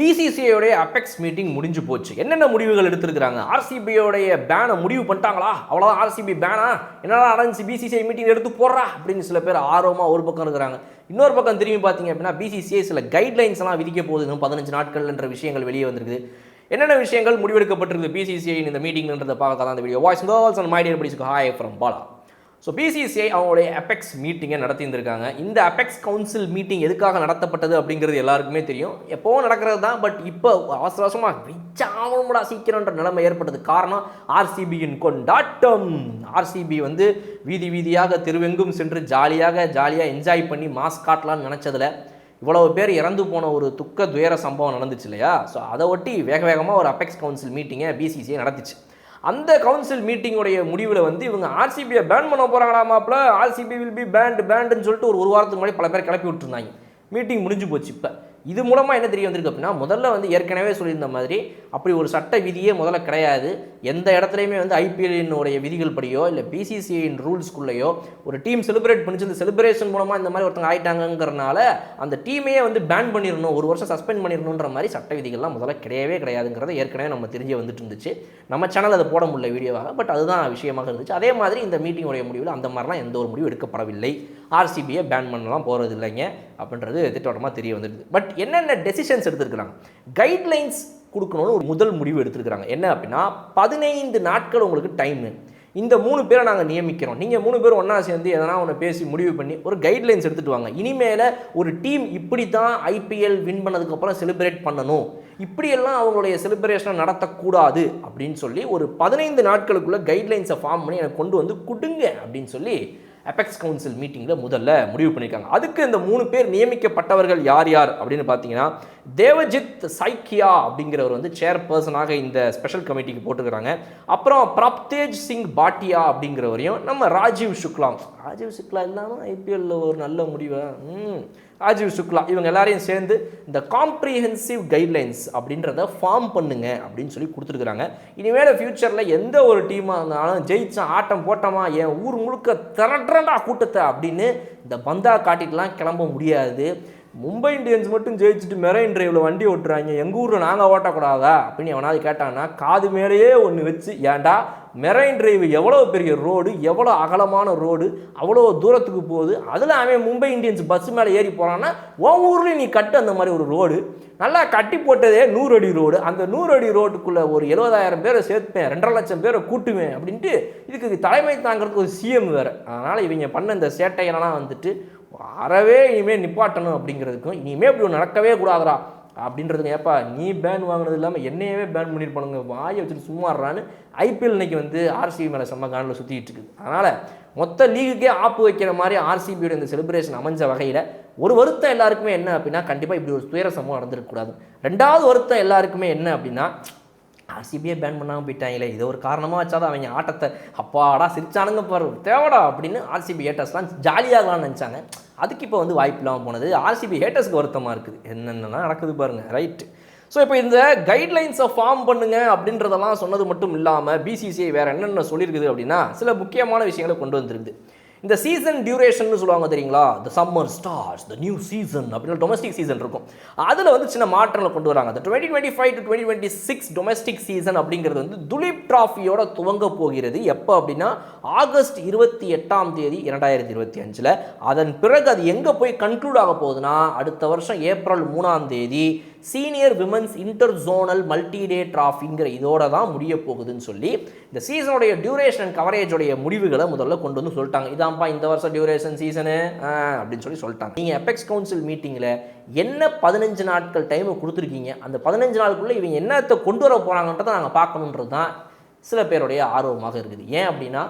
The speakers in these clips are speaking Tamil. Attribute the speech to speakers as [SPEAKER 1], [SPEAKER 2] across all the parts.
[SPEAKER 1] பிசிசிஐயோடைய அபெக்ஸ் மீட்டிங் முடிஞ்சு போச்சு. என்னென்ன முடிவுகள் எடுத்திருக்கிறாங்க? ஆர்சிபியோடைய பேனை முடிவு பண்ணிட்டாங்களா? அவ்வளோதான் ஆர்சிபி பேனா என்னடா நடந்துச்சு? பிசிசிஐ மீட்டிங் எடுத்து போடுறா? அப்படின்னு சில பேர் ஆர்வமாக ஒரு பக்கம் இருக்கிறாங்க. இன்னொரு பக்கம் திரும்பி பார்த்தீங்க அப்படின்னா பிசிசிஐ சில கைட்லைன்ஸ்லாம் விதிக்க போகுது பதினஞ்சு நாட்கள்ன்ற விஷயங்கள் வெளியே வந்திருக்குது. என்னென்ன விஷயங்கள் முடிவெடுக்கப்பட்டிருக்கு பிசிசிஐ இந்த மீட்டிங்ன்றதை பார்க்கலாம் அந்த இந்த video boys girls and my dear dear hi from Bala so BCCI அவங்களுடைய அபெக்ஸ் மீட்டிங்கை நடத்தியிருந்திருக்காங்க. இந்த அபெக்ஸ் கவுன்சில் மீட்டிங் எதுக்காக நடத்தப்பட்டது அப்படிங்கிறது எல்லாருக்குமே தெரியும். எப்போ நடக்கிறது தான் பட் இப்போ அவசர அவசரமாக விச்சாமடா சீக்கிரன்ற நிலைமை ஏற்பட்டது காரணம் ஆர்சிபியின் கொண்டாட்டம். ஆர்சிபி வந்து வீதி வீதியாக தெருவெங்கும் சென்று ஜாலியாக ஜாலியாக என்ஜாய் பண்ணி மாஸ் காட்டலாம்னு நினச்சதில் இவ்வளவு பேர் இறந்து போன ஒரு துக்க துயர சம்பவம் நடந்துச்சு இல்லையா? ஸோ அதை ஒட்டி வேக வேகமாக ஒரு அபெக்ஸ் கவுன்சில் மீட்டிங்கை பிசிசிஐ நடத்திச்சு. அந்த கவுன்சில் மீட்டிங்குடைய முடிவில் வந்து இவங்க ஆர்சிபியை பேன் பண்ண போகிறாங்களா மாப்பிள்ள ஆர்சிபி வில் பி பேண்ட் பேண்டுன்னு சொல்லிட்டு ஒரு ஒரு வாரத்துக்கு முன்னாடி பல பேர் கிளப்பி விட்டுருந்தாங்க. மீட்டிங் முடிஞ்சு போச்சு இப்போ. இது மூலமாக என்ன தெரிய வந்திருக்கு அப்படின்னா முதல்ல வந்து ஏற்கனவே சொல்லியிருந்த மாதிரி அப்படி ஒரு சட்ட விதியே முதல்ல கிடையாது. எந்த இடத்துலையுமே வந்து ஐபிஎல்லினுடைய விதிகள் படியோ இல்லை பிசிசிஐயின் ரூல்ஸ்குள்ளேயோ ஒரு டீம் செலிப்ரேட் பண்ணிச்சு இந்த செலிப்ரேஷன் மூலமாக இந்த மாதிரி ஒருத்தங்க ஆயிட்டாங்கிறனால அந்த டீமையே வந்து பேன் பண்ணிடணும் ஒரு வருஷம் சஸ்பெண்ட் பண்ணிடணுன்ற மாதிரி சட்ட விதிகள்லாம் முதல்ல கிடையவே கிடையாதுங்கிறத ஏற்கனவே நம்ம தெரிஞ்சு வந்துட்டு இருந்துச்சு நம்ம சேனல் அதை போட முடியல வீடியோவாக பட் அதுதான் விஷயமாக இருந்துச்சு. அதே மாதிரி இந்த மீட்டிங்குடைய முடிவில் அந்த மாதிரிலாம் எந்த ஒரு முடிவும் எடுக்கப்படவில்லை. ஆர்சிபியை பேன் பண்ணலாம் போகிறது இல்லைங்க அப்படின்றது திட்டவட்டமாக தெரிய வந்துடுது பட் என்னென்ன டெசிஷன்ஸ் எடுத்துருக்குறாங்க? கைட்லைன்ஸ் கொடுக்கணும்னு ஒரு முதல் முடிவு எடுத்துருக்குறாங்க. என்ன அப்படின்னா பதினைந்து நாட்கள் உங்களுக்கு டைமு இந்த மூணு பேரை நாங்கள் நியமிக்கிறோம். நீங்கள் மூணு பேரும் ஒன்றா சேர்ந்து எதனா ஒன்று பேசி முடிவு பண்ணி ஒரு கைட்லைன்ஸ் எடுத்துகிட்டு வாங்க. இனிமேல் ஒரு டீம் இப்படி தான் ஐபிஎல் வின் பண்ணதுக்கப்புறம் செலிப்ரேட் பண்ணணும். இப்படியெல்லாம் அவங்களுடைய செலிப்ரேஷனை நடத்தக்கூடாது அப்படின்னு சொல்லி ஒரு பதினைந்து நாட்களுக்குள்ளே கைட்லைன்ஸை ஃபார்ம் பண்ணி எனக்கு கொண்டு வந்து கொடுங்க அப்படின்னு சொல்லி அபெக்ஸ் கவுன்சில் மீட்டிங்கில் முதல்ல முடிவு பண்ணியிருக்காங்க அதுக்கு இந்த மூணு பேர் நியமிக்கப்பட்டவர்கள் யார் யார் அப்படின்னு பார்த்தீங்கன்னா தேவஜித் சைக்கியா அப்படிங்கிறவர் வந்து சேர்பர்சனாக இந்த ஸ்பெஷல் கமிட்டிக்கு போட்டுக்கிறாங்க அப்புறம் பிரப்தேஜ் சிங் பாட்டியா அப்படிங்கிறவரையும் நம்ம ராஜீவ் சுக்லாம் ராஜீவ் சுக்லா இல்லாமல் ஐபிஎல்ல ஒரு நல்ல முடிவை? ராஜீவ் சுக்லா இவங்க எல்லாரையும் சேர்ந்து இந்த காம்ப்ரிஹென்சிவ் கைட்லைன்ஸ் அப்படின்றத ஃபார்ம் பண்ணுங்க அப்படின்னு சொல்லி கொடுத்துருக்குறாங்க. இனிமேல் ஃப்யூச்சரில் எந்த ஒரு டீமாக இருந்தாலும் ஜெயித்தான் ஆட்டம் போட்டோமா என் ஊர் முழுக்க திரட்டுறண்டா கூட்டத்தை அப்படின்னு இந்த பந்தா காட்டிட்டுலாம் கிளம்ப முடியாது. மும்பை இந்தியன்ஸ் மட்டும் ஜெயிச்சுட்டு மெரைன் டிரைவில் வண்டி ஓட்டுறாங்க. எங்கள் ஊரில் நாங்கள் ஓட்டக்கூடாதா? அப்படின்னு எவனாவது கேட்டாங்கன்னா காது மேலேயே ஒன்று வச்சு ஏன்டா மெரைன் டிரைவ் எவ்வளோ பெரிய ரோடு எவ்வளோ அகலமான ரோடு அவ்வளோ தூரத்துக்கு போகுது அதில் அவன் மும்பை இந்தியன்ஸ் பஸ் மேலே ஏறி போகிறான்னா உன் ஊர்லேயும் நீ கட்டு அந்த மாதிரி ஒரு ரோடு நல்லா கட்டி போட்டதே நூறு அடி ரோடு அந்த நூறு அடி ரோட்டுக்குள்ளே ஒரு எழுபதாயிரம் பேரை சேர்ப்பேன் ரெண்டரை லட்சம் பேரை கூட்டுவேன் அப்படின்ட்டு இதுக்கு தலைமை தாங்கிறதுக்கு ஒரு சிஎம் வேறு. அதனால் இவங்க பண்ண இந்த சேட்டையெல்லாம் வந்துட்டு அறவே இனிமேல் நிப்பாட்டணும் அப்படிங்கிறதுக்கும் இனிமேல் இப்படி நடக்கவே கூடாதுடா அப்படின்றதுங்க ஏப்பா நீ பேன் வாங்கினது இல்லாமல் என்னையவே பேன் பண்ணியிருப்பானுங்க வாயை வச்சுட்டு சும்மாடுறான்னு ஐபிஎல் இன்னைக்கு வந்து ஆர்சிபி மேலே செம்ம காணில் சுற்றிட்டு இருக்குது அதனால் மொத்த லீகுக்கே ஆப்பு வைக்கிற மாதிரி ஆர்சிபியோட இந்த செலிப்ரேஷன் அமைஞ்ச வகையில் ஒரு வருத்தம் எல்லாருக்குமே என்ன அப்படின்னா கண்டிப்பாக இப்படி ஒரு துயர சம்பவம் நடந்திருக்கக்கூடாது. ரெண்டாவது வருத்தம் எல்லாருக்குமே என்ன அப்படின்னா ஆர்சிபியே பேன் பண்ணாமல் போயிட்டாங்களே இதை ஒரு காரணமாக வச்சாதான் அவங்க ஆட்டத்தை அப்பாடா சிரிச்சானுங்க பாரு தேவடா அப்படின்னு ஆர்சிபி ஹேட்டர்ஸ்லாம் ஜாலியாகலாம்னு நினச்சாங்க. அதுக்கு இப்போ வந்து வாய்ப்பு இல்லாமல் போனது. ஆர்சிபி ஹேட்டர்ஸ்க்கு வருத்தமாக இருக்குது. என்னென்னலாம் நடக்குது பாருங்கள் ரைட்டு ஸோ இப்போ இந்த கைட்லைன்ஸை ஃபார்ம் பண்ணுங்க அப்படின்றதெல்லாம் சொன்னது மட்டும் இல்லாமல் பிசிசிஐ வேறு என்னென்ன சொல்லியிருக்குது அப்படின்னா சில முக்கியமான விஷயங்களை கொண்டு வந்திருக்குது. இந்த சீசன் டியூரேஷன் சொல்லுவாங்க தெரியுங்களா? The summer stars the new season அப்படின்னு டொமஸ்டிக் சீசன் இருக்கும். அதில் வந்து சின்ன மாற்றங்களை கொண்டு வராங்க. அந்த twenty twenty five to twenty twenty six domestic season அப்படிங்கிறது வந்து துலீப் டிராஃபியோட துவங்க போகிறது. எப்போ அப்படின்னா ஆகஸ்ட் இருபத்தி எட்டாம் தேதி இரண்டாயிரத்தி இருபத்தி அஞ்சில். அதன் பிறகு அது எங்கே போய் கன்க்ளூட் ஆக போகுதுன்னா அடுத்த வருஷம் ஏப்ரல் மூணாம் தேதி senior women's inter zonal multiday ட்ராஃபிங்கிற இதோட தான் முடிய போகுதுன்னு சொல்லி இந்த சீசனுடைய டியூரேஷன் அண்ட் கவரேஜோடைய முடிவுகளை முதல்ல கொண்டு வந்து சொல்லிட்டாங்க. இதான்ப்பா இந்த வருஷம் டியூரேஷன் சீசனு அப்படின்னு சொல்லி சொல்லிட்டாங்க. நீங்கள் எபெக்ஸ் கவுன்சில் மீட்டிங்கில் என்ன பதினஞ்சு நாட்கள் டைம் கொடுத்துருக்கீங்க? அந்த பதினஞ்சு நாளுக்குள்ளே இவங்க என்னத்தை கொண்டு வர போகிறாங்கன்றதை நாங்கள் பார்க்கணுன்றது தான் சில பேருடைய ஆர்வமாக இருக்குது. ஏன் அப்படின்னா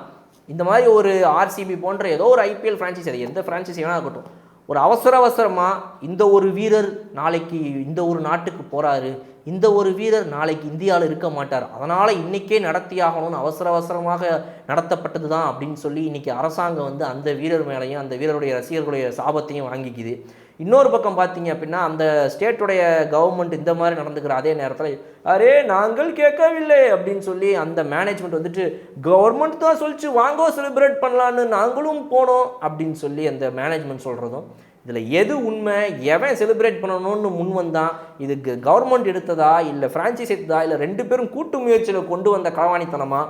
[SPEAKER 1] இந்த மாதிரி ஒரு ஆர்சிபி போன்ற ஏதோ ஒரு ஐபிஎல் ஃப்ரான்ச்சைஸ் அது எந்த ஃப்ரான்ச்சைஸ் வேணால் இருக்கட்டும். ஒரு அவசர அவசரமாக இந்த ஒரு வீரர் நாளைக்கு இந்த ஒரு நாட்டுக்கு போகிறாரு இந்த ஒரு வீரர் நாளைக்கு இந்தியாவில் இருக்க மாட்டார் அதனால் இன்றைக்கே நடத்தியாகணும்னு அவசர அவசரமாக நடத்தப்பட்டது தான் அப்படின்னு சொல்லி இன்றைக்கி அரசாங்கம் வந்து அந்த வீரர் மேலேயும் அந்த வீரருடைய ரசிகர்களுடைய சாபத்தையும் வாங்கிக்குது இன்னொரு பக்கம் பார்த்தீங்க அப்படின்னா அந்த ஸ்டேட்டுடைய கவர்மெண்ட் இந்த மாதிரி நடந்துக்கிற அதே நேரத்தில் அரே நாங்கள் கேட்கவில்லை அப்படின்னு சொல்லி அந்த மேனேஜ்மெண்ட் வந்துட்டு கவர்மெண்ட் தான் சொல்லிச்சு வாங்கோ செலிப்ரேட் பண்ணலான்னு நாங்களும் போனோம் அப்படின்னு சொல்லி அந்த மேனேஜ்மெண்ட் சொல்கிறதும் இதில் எது உண்மை எவன் செலிப்ரேட் பண்ணணும்னு முன் வந்தான் இதுக்கு கவர்மெண்ட் எடுத்ததா இல்லை ஃப்ரான்ச்சைஸ் எடுத்ததா இல்லை ரெண்டு பேரும் கூட்டு முயற்சியில் கொண்டு வந்த களவாணித்தனமா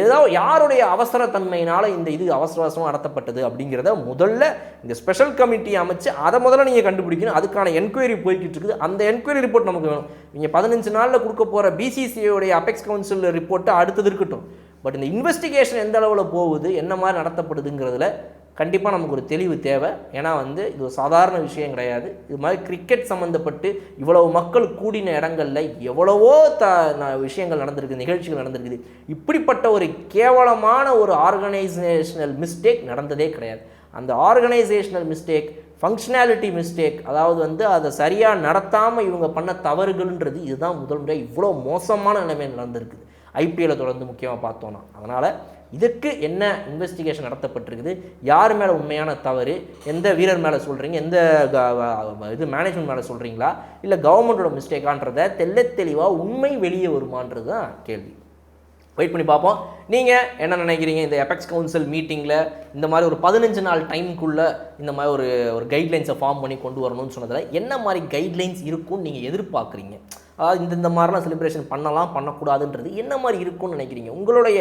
[SPEAKER 1] ஏதோ யாருடைய அவசரத்தன்மையினால் இந்த இது அவசர அவசரமாக நடத்தப்பட்டது அப்படிங்கிறத முதல்ல இந்த ஸ்பெஷல் கமிட்டி அமைச்சு அதை முதல்ல நீங்கள் கண்டுபிடிக்கணும். அதுக்கான என்கொயரி போய்கிட்டு இருக்குது அந்த என்கொயரி ரிப்போர்ட் நமக்கு வேணும். நீங்கள் பதினஞ்சு நாளில் கொடுக்க போகிற பிசிசிஐடைய அபெக்ஸ் கவுன்சில் ரிப்போர்ட்டு அடுத்தது இருக்கட்டும். பட் இந்த இன்வெஸ்டிகேஷன் எந்த அளவில் போகுது என்ன மாதிரி நடத்தப்படுதுங்கிறதுல கண்டிப்பாக நமக்கு ஒரு தெளிவு தேவை. ஏன்னா வந்து இது ஒரு சாதாரண விஷயம் கிடையாது. இது மாதிரி கிரிக்கெட் சம்மந்தப்பட்டு இவ்வளவு மக்கள் கூடின இடங்களில் எவ்வளவோ த ந- விஷயங்கள் நடந்திருக்கு நிகழ்ச்சிகள் நடந்திருக்குது. இப்படிப்பட்ட ஒரு கேவலமான ஒரு ஆர்கனைசேஷனல் மிஸ்டேக் நடந்ததே கிடையாது. அந்த ஆர்கனைசேஷனல் மிஸ்டேக் ஃபங்க்ஷனாலிட்டி மிஸ்டேக் அதாவது வந்து அதை சரியாக நடத்தாமல் இவங்க பண்ண தவறுகள்ன்றது இதுதான் முதல் முறை இவ்வளோ மோசமான நிலைமை நடந்திருக்குது. ஐபிஎல்லை தொடர்ந்து முக்கியமாக பார்த்தோன்னா அதனால் இதுக்கு என்ன இன்வெஸ்டிகேஷன் நடத்தப்பட்டிருக்குது? யார் மேலே உண்மையான தவறு? எந்த வீரர் மேலே சொல்கிறீங்க எந்த இது மேனேஜ்மெண்ட் மேலே சொல்கிறீங்களா இல்லை கவர்மெண்ட்டோட மிஸ்டேக்கான்றதை தெல்ல தெளிவாக உண்மை வெளியே வருமானது தான் கேள்வி. வெயிட் பண்ணி பார்ப்போம். நீங்கள் என்ன நினைக்கிறீங்க? இந்த எபெக்ஸ் கவுன்சில் மீட்டிங்கில் இந்த மாதிரி ஒரு பதினஞ்சு நாள் டைமுக்குள்ளே இந்த மாதிரி ஒரு ஒரு கைட்லைன்ஸை ஃபார்ம் பண்ணி கொண்டு வரணும்னு சொன்னதில் என்ன மாதிரி கைட்லைன்ஸ் இருக்கும்னு நீங்கள் எதிர்பார்க்குறீங்க? அதாவது இந்த இந்த மாதிரிலாம் செலிப்ரேஷன் பண்ணலாம் பண்ணக்கூடாதுன்றது என்ன மாதிரி இருக்கும்னு நினைக்கிறீங்க? உங்களுடைய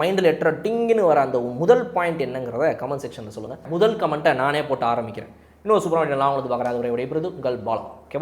[SPEAKER 1] மைண்டில் எட்டுற டிங்குன்னு வர அந்த முதல் பாயிண்ட் என்னங்கிறத கமெண்ட் செக்ஷனில் சொல்லுங்கள் முதல் கமெண்ட்டை நானே போட்டு ஆரம்பிக்கிறேன். இன்னொரு சூப்பராக நான் உங்களுக்கு பார்க்குறேன். அது விடைபெறுது உங்கள் பாலம் ஓகே